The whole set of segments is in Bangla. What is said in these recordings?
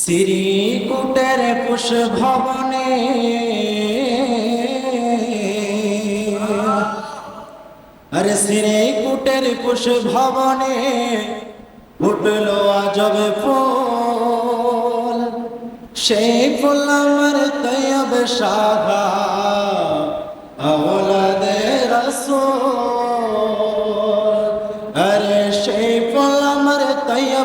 শ্রীকুটের কুশ ভবনে আরে শ্রীকুটের কুশ ভবনে উঠল আজব ফুল। সেই ফুল আমার তৈব শাখা আওলাদে রসুল।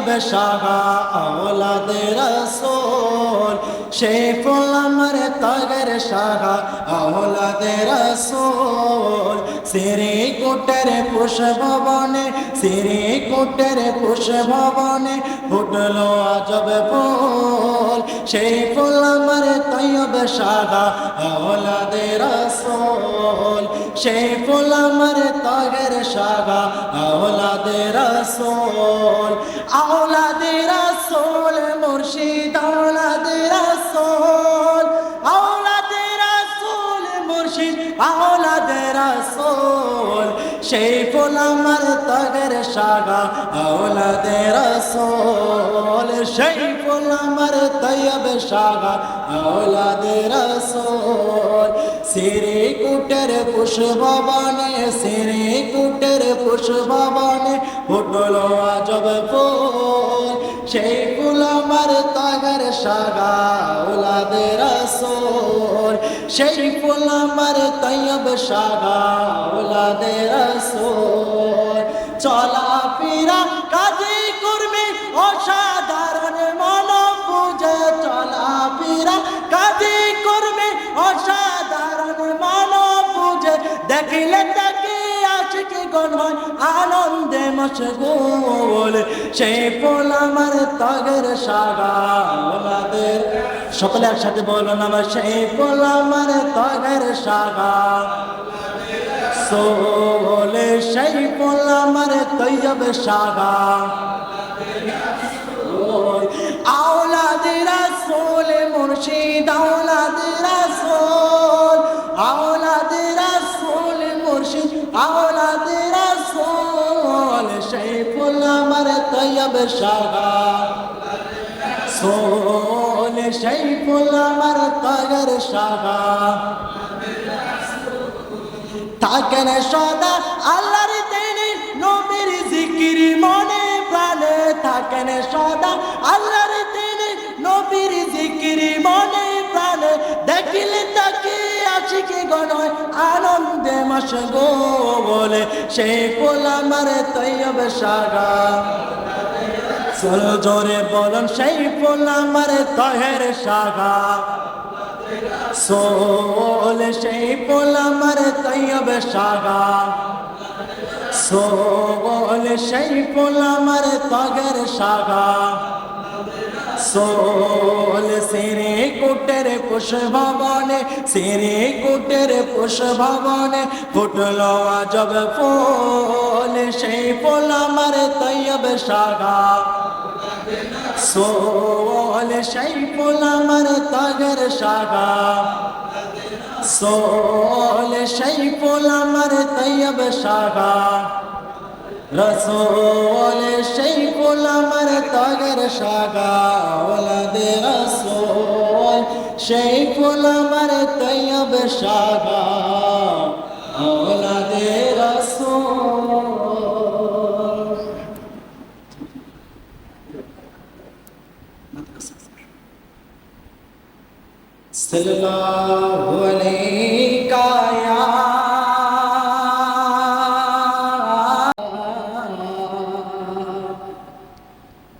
তৈব শাখা আওলাদে রসুল, সেই ফুল আমার তগর শাখা আওলাদে রসুল। সিরি কুটের পুষ ভবনে সিরি কুটের পুষ ভবনে ফুটলো আজব ফুল। সেই ফুল আমার তৈব শাখা আওলাদে রসুল। সেই ফুল আমার তগর শাখা আওলাদে রসুল আওলাদে রসুল, মুর্শিদ, আওলাদে রসুল আওলাদে রসুল, মুর্শিদ, আওলাদে রসুল। সেই ফুল আমার তগর শাখা আওলাদে রসুল। সেই ফুল আমার তৈব শাখা আওলাদে রসুল। সিরি কুটের পুষ্প বনে সিরি কুটের পুষ্প বনে ফুটলো আজব ফুল। সেই ফুল আমার তগর শাখা আওলাদে রসুল সেই ফুল আমার তৈব শাখা আওলাদে রসুল চলা ফিরা দেখিলে তাকে আশিকি গণ হয় আনন্দে মশগুল সেই ফুল আমার তগর সাগা আমাদের সকলে একসাথে বলুন আমার সেই ফুল আমার তগর সাগা। সোলে সেই ফুল আমার তৈব সাগা। আওলাদের রাসূল মুর্শিদ সাগা সোল সেই আমার তগর সাগা থাকেন সদা আল্লাহর তিনি নবীর জিকির মনে প্রাণে। থাকেন সদা আল্লাহর তিনি নবীর জিকির মনে প্রাণে। দেখিলে তাকে আশিকি গণয় আনন্দে মশগো বলে, সেই ফুল আমার তৈব সাগা জোরে বলুন, সেই ফুল আমার তহের সাগা সোল সেই ফুল আমার তৈব সাগা সোল সেই ফুল আমার তগর সাগা সোল সিরে কুটের পুষ ভবনে সিরে কুটের পুষ ভবনে ফুটলো আজব ফুল, সেই ফুল আমার তৈব সাগা। সোল, সেই ফুল আমার তগর সাগা। সোল, সেই ফুল আমার তৈব সাগা। রসোল সেই গোলামার তগর সাগা ওলাদে রসোল। সেই গোলামার তৈয়ব সাগা ওলাদে রসোল। সাল্লাল্লাহু আলাইহি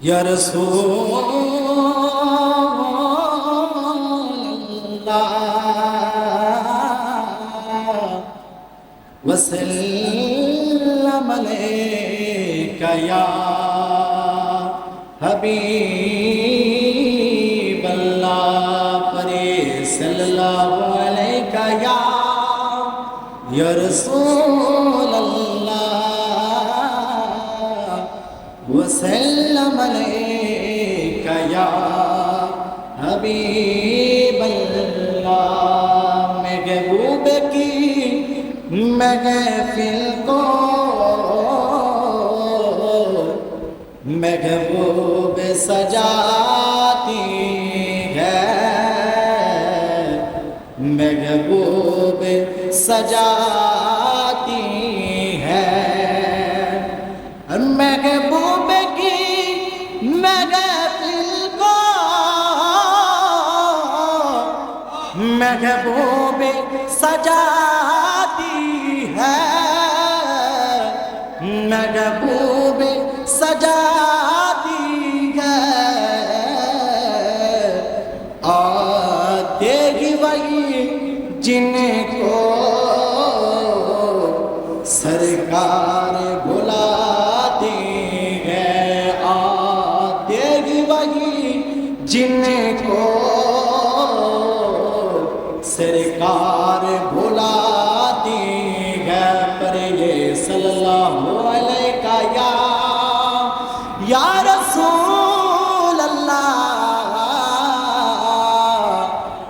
يا رسول الله وسلم عليك يا حبيب الله فري صلى الله महबूब सजाती है। महबूब सजाती है। महबूब की महफिल को महबूब सजाती है। महबूब सजाती है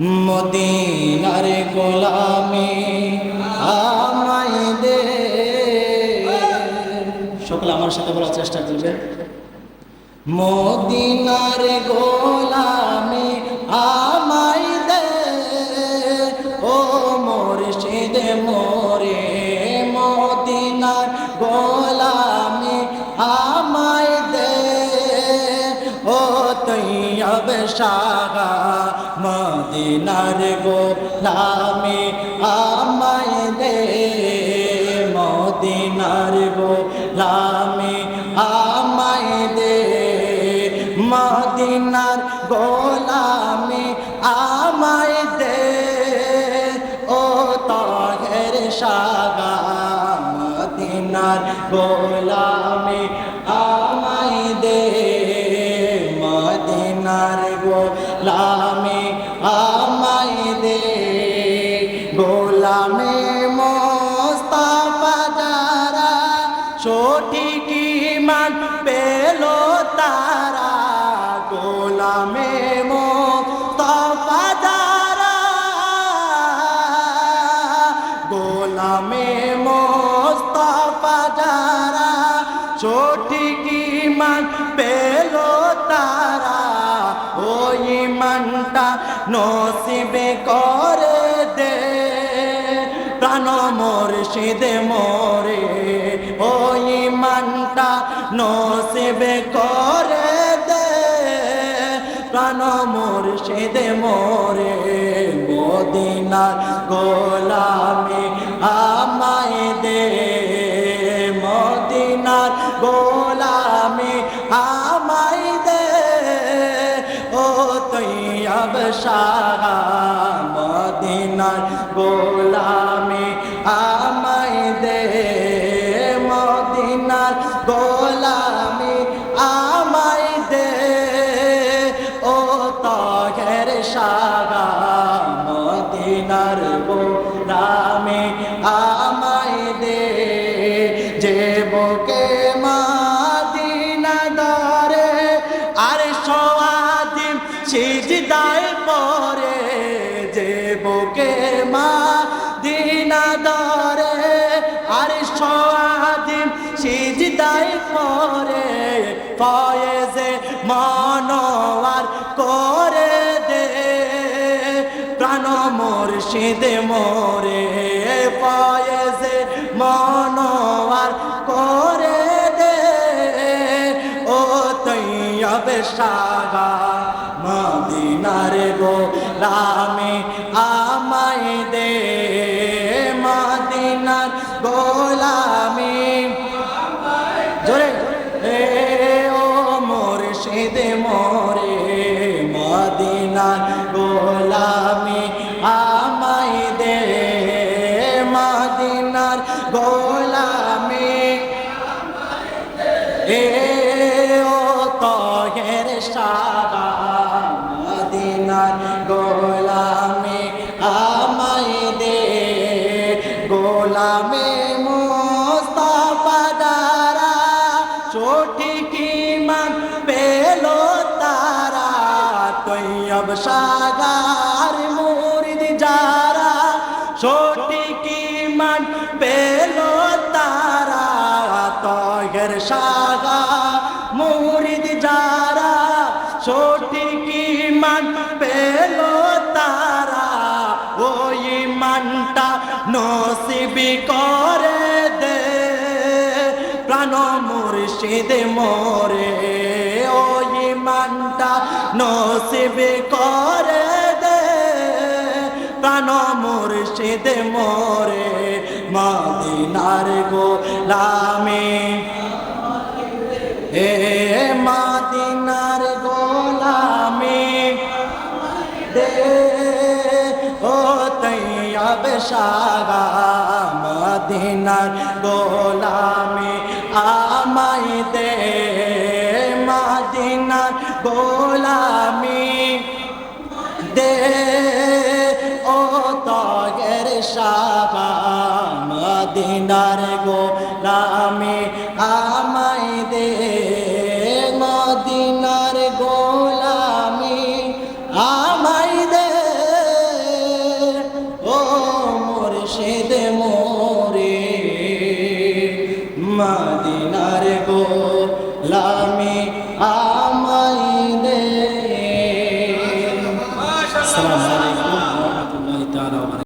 মদিনার গোলামি আমাই দে। সকলে আমার সাথে বলার চেষ্টা করবে। মদিনার গোলামি আমাই তৈয়ব শাহা মদিনার গোলামি। আমাই দে মদিনার গোলামি। আমাই দে মদিনার গোলামি। আমায় দে ও তাহের সাগা মদিনার গোলামি। সঠিক মান পেল তারা গোলামে মোস্তাফা যারা গোলামে তারা। নসিবে করে দে। প্রাণ মোরে ওই মানটা নসিবে করে দে, প্রাণ মুর্শিদে মোরে মদিনার গোলামি আমায় দে, মদিনার গোলামি আমায় দে। ও তৈয়ব সাহা মদিনার গোলামি মনোয়ার করে দে। প্রাণ মুর্শিদে মোরে ফয়েজে মনোয়ার করে দে। ও তৈয়ব সাগা, মদিনার গো রামে আমায় এ ও তহের সারা মদিনার গোলামে আমায় দে। গোলামে মোস্তাফা দ্বারা সঠিক মান পেল তারা। তৈয়ব সারা মুর্শিদ মোরে ওই মানটা নসিবি করে দে। প্রাণ মুর্শিদ মোরে, মদিনার গোলামে। হে মাদিনার গোলামে। দে, ও তৈয়ব সাগা, মদিনার গোলামে। আমাই দে মাদিনার গোলামি। দে ও তগের সাবা মদিনার গোলামি। আমাই দে মদিনার